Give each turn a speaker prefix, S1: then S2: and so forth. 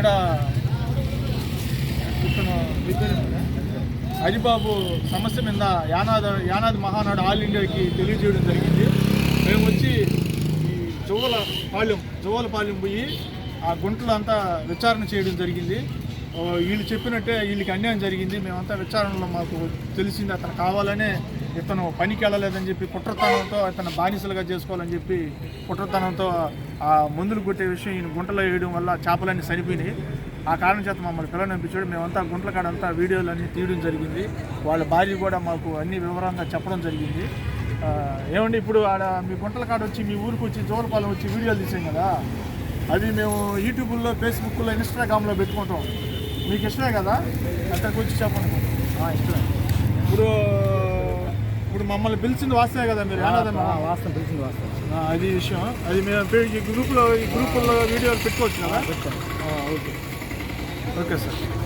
S1: ఇక్కడ హరిబాబు సమస్య మీద యానాద యానాది మహానాడు ఆల్ ఇండియాకి తెలియజేయడం జరిగింది. మేము వచ్చి ఈ జువల పాలెం జువల పాలెం పోయి ఆ గుంటలు అంతా విచారణ చేయడం జరిగింది. వీళ్ళు చెప్పినట్టే వీళ్ళకి అన్యాయం జరిగింది. మేమంతా విచారణలో మాకు తెలిసింది అతను కావాలనే ఇతను పనికి వెళ్ళలేదని చెప్పి కుట్రతనంతో అతను బానిసలుగా చేసుకోవాలని చెప్పి కుట్రతనంతో ఆ మందులు కొట్టే విషయం ఈయన గుంటలో వేయడం వల్ల చేపలన్నీ చనిపోయినాయి ఆ కారణం చేత మమ్మల్ని పిల్లనిపించాడు మేమంతా గుంటల కాడంతా వీడియోలు అన్నీ తీయడం జరిగింది. వాళ్ళ భార్య కూడా మాకు అన్ని వివరంగా చెప్పడం జరిగింది. ఏమండి ఇప్పుడు ఆడ మీ గుంటల కాడ వచ్చి మీ ఊరికి వచ్చి జోలపాలెం వచ్చి వీడియోలు తీసాం కదా? అవి మేము యూట్యూబ్లో ఫేస్బుక్లో ఇన్స్టాగ్రామ్లో పెట్టుకుంటాం. మీకు ఇష్టమే కదా? అక్కడికి వచ్చి చెప్పండి. ఇష్టమే. ఇప్పుడు మమ్మల్ని పిలిచింది వాస్తే కదా మీరు?
S2: వాస్తవం వాస్తవం.
S1: అది విషయం. అది మేము పే- ఈ గ్రూప్లో ఈ గ్రూపుల్లో వీడియోలు పెట్టుకోవచ్చు కదా? ఓకే. Okay sir.